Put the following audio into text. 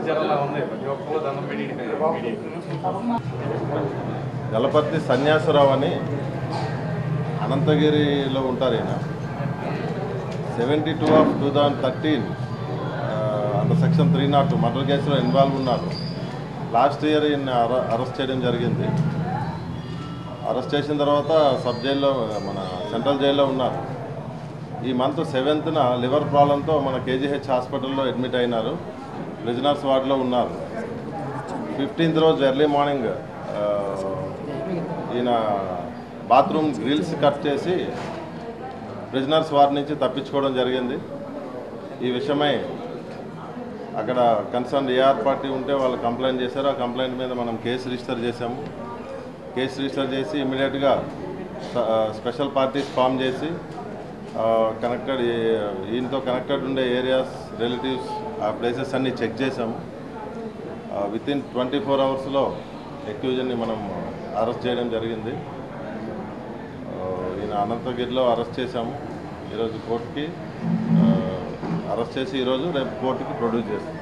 ప్రచారంలా ఉంది. ప్రతి ఒక్కరు దండం పెట్టి దళపతి సన్యాసరావు అని అనంతగిరిలో ఉంటారు ఈయన. Seventy two of two thousand thirteen under section three naught murder కేసులో ఇన్వాల్వ్ ఉన్నారు. లాస్ట్ ఇయర్ ఈయన అరెస్ట్ చేయడం జరిగింది. అరెస్ట్ చేసిన తర్వాత సబ్ జైల్లో మన సెంట్రల్ జైల్లో ఉన్నారు. ఈ మంత్ సెవెంత్న లివర్ ప్రాబ్లంతో మన కేజీహెచ్ హాస్పిటల్లో అడ్మిట్ అయినారు. ప్రిజనర్స్ వార్డులో ఉన్నారు. ఫిఫ్టీన్త్ రోజు ఎర్లీ మార్నింగ్ ఈయన బాత్రూమ్ గ్రిల్స్ కట్ చేసి ప్రిజనర్స్ వార్డ్ నుంచి తప్పించుకోవడం జరిగింది. ఈ విషయమై అక్కడ కన్సర్న్ ఏఆర్ పార్టీ ఉంటే వాళ్ళు కంప్లైంట్ చేశారు. ఆ కంప్లైంట్ మీద మనం కేసు రిజిస్టర్ చేశాము. కేసు రిజిస్టర్ చేసి ఇమీడియట్గా స్పెషల్ పార్టీస్ ఫామ్ చేసి కనెక్టెడ్ ఈయనతో కనెక్టెడ్ ఉండే ఏరియాస్ రిలేటివ్స్ ఆ ప్లేసెస్ అన్నీ చెక్ చేసాము విత్ ఇన్ ట్వంటీ ఫోర్ అవర్స్లో ఎక్యూజన్ని మనం అరెస్ట్ చేయడం జరిగింది. ఈయన అనంతగిరిలో అరెస్ట్ చేశాము. ఈరోజు కోర్టుకి అరెస్ట్ చేసి ఈరోజు రేపు కోర్టుకి ప్రొడ్యూస్ చేస్తాం.